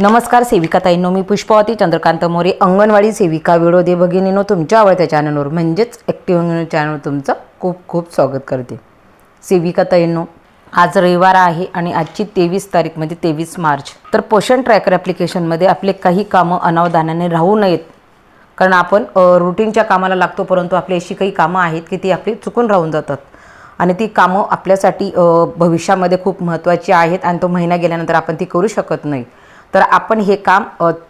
नमस्कार सेविका ताईंनो मी पुष्पावती चंद्रकांत मोरे अंगणवाडी सेविका विडोदे भगिनीनो तुमच्या आवडत्या चॅनलवर म्हणजेच ॲक्टिव्ह चॅनलवर तुमचं खूप खूप स्वागत करते. सेविका ताईंनो आज रविवार आहे आणि आजची तेवीस तारीख म्हणजे तेवीस मार्च. तर पोषण ट्रॅकर ॲप्लिकेशनमध्ये आपले काही कामं अनावधानाने राहू नयेत. कारण आपण रुटीनच्या कामाला लागतो परंतु आपली अशी काही कामं आहेत की ती आपली चुकून राहून जातात. आणि ती कामं आपल्यासाठी भविष्यामध्ये खूप महत्त्वाची आहेत आणि तो महिना गेल्यानंतर आपण ती करू शकत नाही. तर आपण हे काम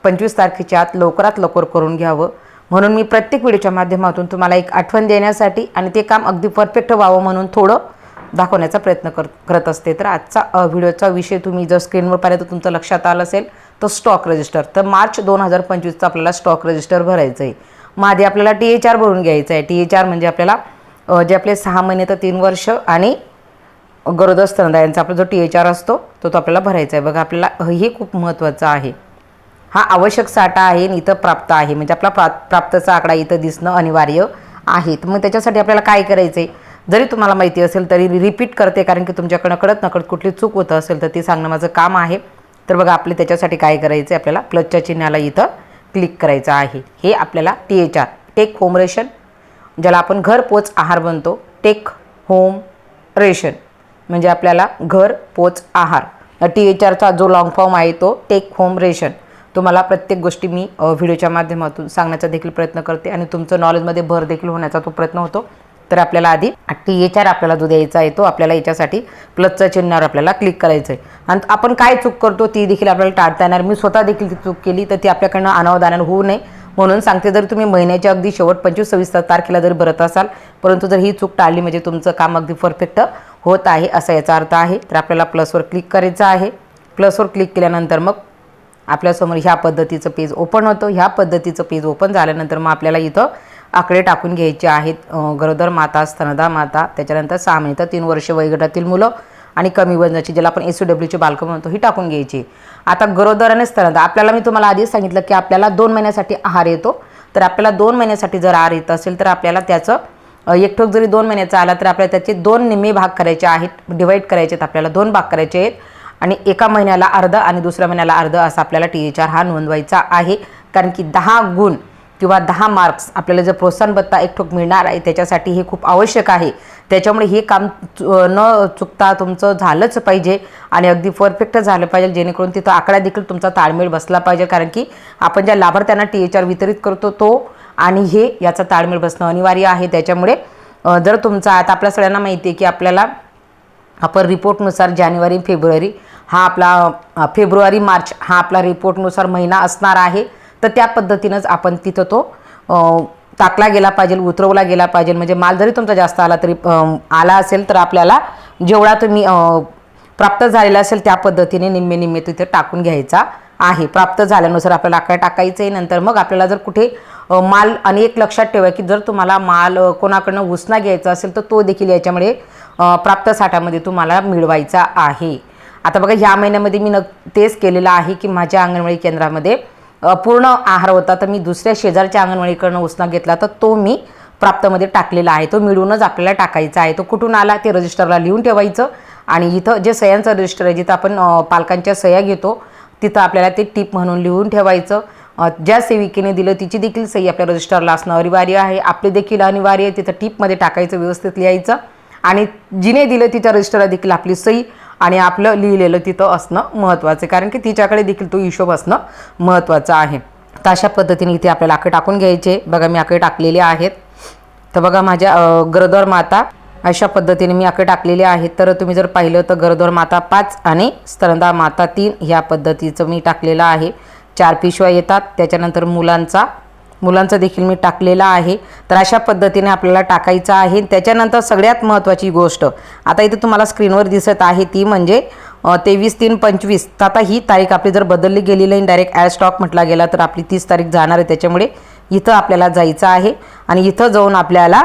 पंचवीस तारखेच्या आत लवकरात लवकर करून घ्यावं. म्हणून मी प्रत्येक व्हिडिओच्या माध्यमातून तुम्हाला एक आठवण देण्यासाठी आणि ते काम अगदी परफेक्ट व्हावं म्हणून थोडं दाखवण्याचा प्रयत्न कर करत असते. तर आजचा व्हिडिओचा विषय तुम्ही जर स्क्रीनवर पाहिलं तर तुमचं लक्षात आलं असेल तर स्टॉक रजिस्टर. तर मार्च दोन हजार पंचवीसचं आपल्याला स्टॉक रजिस्टर भरायचं आहे. मग आधी आपल्याला टी एच आर भरून घ्यायचं आहे. टी एच आर म्हणजे आपल्याला जे आपले सहा महिने तर तीन वर्ष आणि गरोदर स्तनदा यांचा आपला जो टी एच आर असतो तो तो आपल्याला भरायचा आहे. बघा आपल्याला हे खूप महत्त्वाचं आहे. हा आवश्यक साठा आहे आणि इथं प्राप्त आहे. म्हणजे आपला प्रा प्राप्तचा आकडा इथं दिसणं अनिवार्य आहे. तर मग त्याच्यासाठी आपल्याला काय करायचं आहे जरी तुम्हाला माहिती असेल तरी रिपीट करते कारण की तुमच्याकडनं कळत नकळत कुठली चूक होत असेल तर ती सांगणं माझं काम आहे. तर बघा आपले त्याच्यासाठी काय करायचं आहे आपल्याला प्लसच्या चिन्हाला इथं क्लिक करायचं आहे. हे आपल्याला T H R take home ration ज्याला आपण घर पोच आहार बनतो टेक होम रेशन म्हणजे आपल्याला घर पोच आहार. टी एच आरचा जो लॉंग फॉर्म आहे तो टेक होम रेशन तुम्हाला प्रत्येक गोष्टी मी व्हिडिओच्या माध्यमातून सांगण्याचा देखील प्रयत्न करते आणि तुमचं नॉलेजमध्ये भर देखील होण्याचा तो प्रयत्न होतो. तर आपल्याला आधी टी एच आर आपल्याला जो द्यायचा आहे तो आपल्याला याच्यासाठी प्लसच्या चिन्हावर आपल्याला क्लिक करायचं आहे आणि आपण काय चूक करतो ती देखील आपल्याला टाळता येणार. मी स्वतः देखील ती चूक केली तर ती आपल्याकडनं अनावधानानं होऊ नये. म्हणून सांगते जर तुम्ही महिन्याच्या अगदी शेवट पंचवीस सव्वीस तारखेला जर भरत असाल परंतु जर ही चूक टाळली म्हणजे तुमचं काम अगदी परफेक्ट होत आहे असा याचा अर्थ आहे. तर आपल्याला प्लसवर क्लिक करायचं आहे. प्लसवर क्लिक केल्यानंतर मग आपल्यासमोर ह्या पद्धतीचं पेज ओपन होतं. ह्या पद्धतीचं पेज ओपन झाल्यानंतर मग आपल्याला इथं आकडे टाकून घ्यायचे आहेत. गरोदर माता स्तनदा माता त्याच्यानंतर सहा महिने तर तीन वर्ष वयोगटातील मुलं आणि कमी वजनाची ज्याला आपण एस डब्ल्यूची बालकं म्हणतो ही टाकून घ्यायची. आता गरोदर आणि स्तनदा आपल्याला मी तुम्हाला आधीच सांगितलं की आपल्याला दोन महिन्यासाठी आहार येतो. तर आपल्याला दोन महिन्यासाठी जर आहार येत असेल तर आपल्याला त्याचं एक ठोक जरी दोन महिन्याचा आला तर आपल्याला त्याचे दोन निम्मे भाग करायचे आहेत. डिवाईड करायचे आहेत आपल्याला दोन भाग करायचे आहेत. आणि एका महिन्याला अर्ध आणि दुसऱ्या महिन्याला अर्ध असा आपल्याला टी एच आर हा नोंदवायचा आहे. कारण की दहा गुण किंवा दहा मार्क्स आपल्याला जर प्रोत्साहन भत्ता एक ठोक मिळणार आहे त्याच्यासाठी हे खूप आवश्यक आहे. त्याच्यामुळे हे काम न चुकता तुमचं झालंच पाहिजे आणि अगदी परफेक्ट झालं पाहिजे जेणेकरून तिथं आकडा देखील तुमचा ताळमेळ बसला पाहिजे. कारण की आपण ज्या लाभार्थ्यांना टी एच आर वितरित करतो तो आणि हे याचा ताळमेळ बसणं अनिवार्य आहे. त्याच्यामुळे जर तुमचा आता आपल्या सगळ्यांना माहिती आहे की आपल्याला आपण रिपोर्टनुसार जानेवारी फेब्रुवारी हा आपला फेब्रुवारी मार्च हा आपला रिपोर्टनुसार महिना असणार आहे. तर त्या पद्धतीनंच आपण तिथं तो टाकला गेला पाहिजे उतरवला गेला पाहिजे. म्हणजे माल जरी तुमचा जास्त आला तरी आला असेल तर आपल्याला जेवढा तुम्ही प्राप्त झालेला असेल त्या पद्धतीने निम्मे निम्मे तिथे टाकून घ्यायचा आहे. प्राप्त झाल्यानुसार आपल्याला आकडा टाकायचं आहे नंतर मग आपल्याला जर कुठे माल आणि एक लक्षात ठेवा की जर तुम्हाला माल कोणाकडनं उसना घ्यायचा असेल तर तो देखील याच्यामुळे प्राप्त साठामध्ये तुम्हाला मिळवायचा आहे. आता बघा ह्या महिन्यामध्ये मी न तेच केलेलं आहे की माझ्या अंगणवाडी केंद्रामध्ये पूर्ण आहार होता. तर मी दुसऱ्या शेजारच्या अंगणवाडीकडनं उसना घेतला तर तो मी प्राप्तमध्ये टाकलेला आहे. तो मिळूनच आपल्याला टाकायचा आहे. तो कुठून आला ते रजिस्टरला लिहून ठेवायचं आणि इथं जे सह्यांचं रजिस्टर आहे जिथं आपण पालकांच्या सह्या घेतो तिथं आपल्याला ते टीप म्हणून लिहून ठेवायचं. ज्या सेविकेने दिलं तिची देखील सही आपल्या रजिस्टरला असणं अनिवार्य आहे. आपली देखील अनिवार्य आहे. तिथं टीपमध्ये टाकायचं व्यवस्थित लिहायचं. आणि जिने दिलं तिच्या रजिस्टरला देखील आपली सही आणि आपलं लिहिलेलं तिथं असणं महत्त्वाचं आहे. कारण की तिच्याकडे देखील तो हिशोब असणं महत्त्वाचं आहे. तर अशा पद्धतीने इथे आपल्याला आकडे टाकून घ्यायचे. बघा मी आकडे टाकलेले आहेत. तर बघा माझ्या गरोदर माता अशा पद्धतीने मी आकडे टाकलेले आहेत. तर तुम्ही जर पाहिलं तर गरोदर माता पाच आणि स्तनदा माता तीन ह्या पद्धतीचं मी टाकलेलं आहे. चार पिशव्या येतात. त्याच्यानंतर मुलांचा मुलांचं देखील मी टाकलेला आहे. तर अशा पद्धतीने आपल्याला टाकायचं आहे. त्याच्यानंतर सगळ्यात महत्त्वाची गोष्ट आता इथे तुम्हाला स्क्रीनवर दिसत आहे ती म्हणजे तेवीस तीन पंचवीस. तर आता ही तारीख आपली जर बदलली गेलेली आहे डायरेक्ट ॲड स्टॉक म्हटला गेला तर आपली तीस तारीख जाणार आहे. त्याच्यामुळे इथं आपल्याला जायचं आहे आणि इथं जाऊन आपल्याला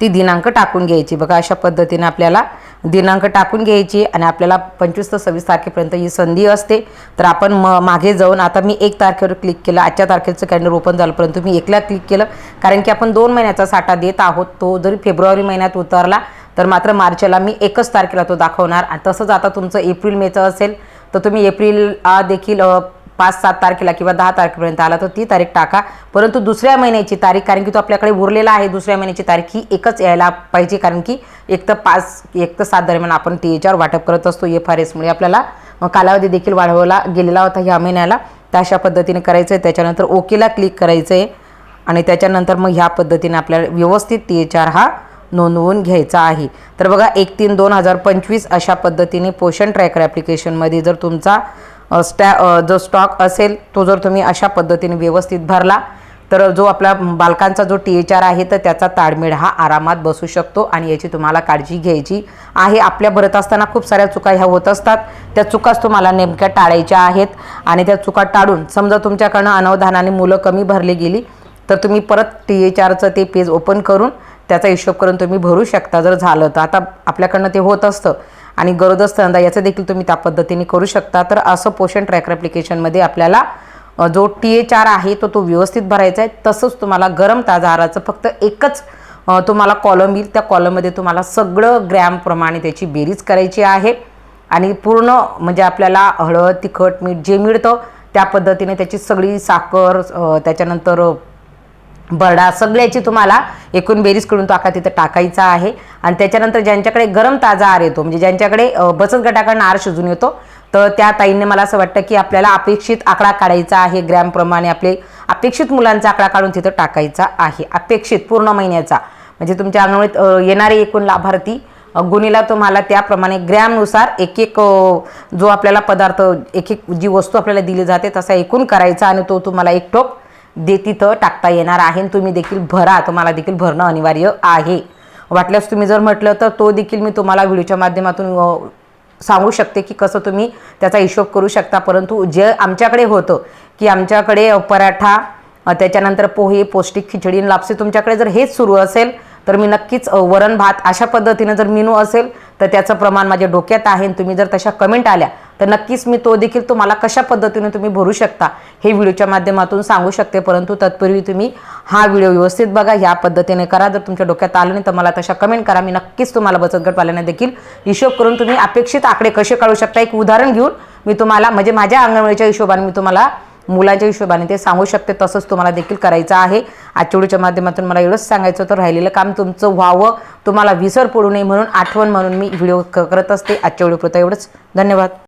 ती दिनांक टाकून घ्यायची. बघा अशा पद्धतीने आपल्याला दिनांक टाकून घ्यायची आणि आपल्याला पंचवीस ते सव्वीस तारखेपर्यंत ही संधी असते. तर आपण म मागे जाऊन आता मी एक तारखेवर क्लिक केलं आजच्या तारखेचं कॅलेंडर ओपन झालं परंतु मी एकला क्लिक केलं. कारण की आपण दोन महिन्याचा साठा देत आहोत तो जरी फेब्रुवारी महिन्यात उतरला तर मात्र मार्चला मी एकच तारखेला तो दाखवणार. आणि तसंच आता तुमचं एप्रिल मेचं असेल तर तुम्ही एप्रिल देखील पाच सात तारखेला किंवा दहा तारखेपर्यंत आला तर ती तारीख टाका. परंतु दुसऱ्या महिन्याची तारीख कारण की तो आपल्याकडे उरलेला आहे दुसऱ्या महिन्याची तारीख ही एकच यायला पाहिजे कारण की एक तर पाच एक तर सात दरम्यान आपण टी एचआर वाटप करत असतो एफ आर एसमुळे. आपल्याला कालावधी देखील वाढवला गेलेला होता ह्या महिन्याला. तर अशा पद्धतीने करायचं आहे त्याच्यानंतर ओकेला क्लिक करायचं आहे आणि त्याच्यानंतर मग ह्या पद्धतीने आपल्याला व्यवस्थित टी एच आर हा नोंदवून घ्यायचा आहे. तर बघा एक तीन दोन हजार पंचवीस अशा पद्धतीने पोषण ट्रॅकर ॲप्लिकेशनमध्ये जर तुमचा स्टॅ जो स्टॉक असेल तो जर तुम्ही अशा पद्धतीने व्यवस्थित भरला तर जो आपला बालकांचा जो टी एच आर आहे तर त्याचा ताळमेळ हा आरामात बसू शकतो आणि याची तुम्हाला काळजी घ्यायची आहे. आपल्या भरत असताना खूप साऱ्या चुका ह्या होत असतात. त्या चुकाच तुम्हाला नेमक्या टाळायच्या आहेत आणि त्या चुका टाळून समजा तुमच्याकडनं अनवधानाने मुलं कमी भरली गेली तर तुम्ही परत टी एच आरचं ते पेज ओपन करून त्याचा हिशोब करून तुम्ही भरू शकता. जर झालं तर. आता आपल्याकडनं ते होत असतं. आणि गरज असताना याचं देखील तुम्ही त्या पद्धतीने करू शकता. तर असं पोषण ट्रॅकर ॲप्लिकेशनमध्ये आपल्याला जो टी एच आर आहे तो तो व्यवस्थित भरायचा आहे. तसंच तुम्हाला गरम ताजा आहाराचं फक्त एकच तुम्हाला कॉलम येईल. त्या कॉलममध्ये तुम्हाला सगळं ग्रॅमप्रमाणे त्याची बेरीज करायची आहे. आणि पूर्ण म्हणजे आपल्याला हळद तिखट मीठ जे मिळतं त्या पद्धतीने त्याची सगळी साखर त्याच्यानंतर बरडा. सगळ्याची तुम्हाला एकूण बेरीज करून तो आका तिथं टाकायचा आहे. आणि त्याच्यानंतर ज्यांच्याकडे गरम ताजा आर येतो म्हणजे ज्यांच्याकडे बचत गटाकडनं आर शिजून येतो तर त्या ताईंनी मला असं वाटतं की आपल्याला अपेक्षित आकडा काढायचा आहे. ग्रॅमप्रमाणे आपले अपेक्षित मुलांचा आकडा काढून तिथं टाकायचा आहे. अपेक्षित पूर्ण महिन्याचा. म्हणजे तुमच्या अंगणवाडीत येणारे एकूण लाभार्थी गुणीला तुम्हाला त्याप्रमाणे ग्रॅमनुसार एक एक जो आपल्याला पदार्थ एक एक जी वस्तू आपल्याला दिली जाते तसा एकूण करायचा आणि तो तुम्हाला एक टोप दे तिथं टाकता येणार आहे आणि तुम्ही देखील भरा. तुम्हाला देखील भरणं अनिवार्य आहे. वाटल्यास तुम्ही जर म्हटलं तर तो देखील मी तुम्हाला व्हिडिओच्या माध्यमातून सांगू शकते की कसं तुम्ही त्याचा हिशोब करू शकता. परंतु जे आमच्याकडे होतं की आमच्याकडे पराठा त्याच्यानंतर पोहे पौष्टिक खिचडी लापसे लापसी तुमच्याकडे जर हेच सुरू असेल तर मी नक्कीच वरण भात अशा पद्धतीनं जर मेनू असेल तर त्याचं प्रमाण माझ्या डोक्यात आहे आणि तुम्ही जर तशा कमेंट आल्या तर नक्कीच मी तो देखील तुम्हाला कशा पद्धतीने तुम्ही भरू शकता हे व्हिडिओच्या माध्यमातून सांगू शकते. परंतु तत्पूर्वी तुम्ही हा व्हिडिओ व्यवस्थित बघा ह्या पद्धतीने करा. जर तुमच्या डोक्यात आलं नाही तर मला तशा कमेंट करा. मी नक्कीच तुम्हाला बचत गटवाल्यांना देखील हिशोब करून तुम्ही अपेक्षित आकडे कसे काढू शकता एक उदाहरण घेऊन मी तुम्हाला म्हणजे माझ्या अंगणवाडीच्या हिशोबाने मी तुम्हाला मुलाच्या हिशोबाने ते सांगू शकते. तसंच तुम्हाला देखील करायचं आहे. आजच्या व्हिडिओच्या माध्यमातून मला एवढंच सांगायचं होतं. राहिलेलं काम तुमचं व्हावं. तुम्हाला विसर पडू नये म्हणून आठवण म्हणून मी व्हिडिओ करत असते. आजच्या व्हिडिओ एवढंच. धन्यवाद.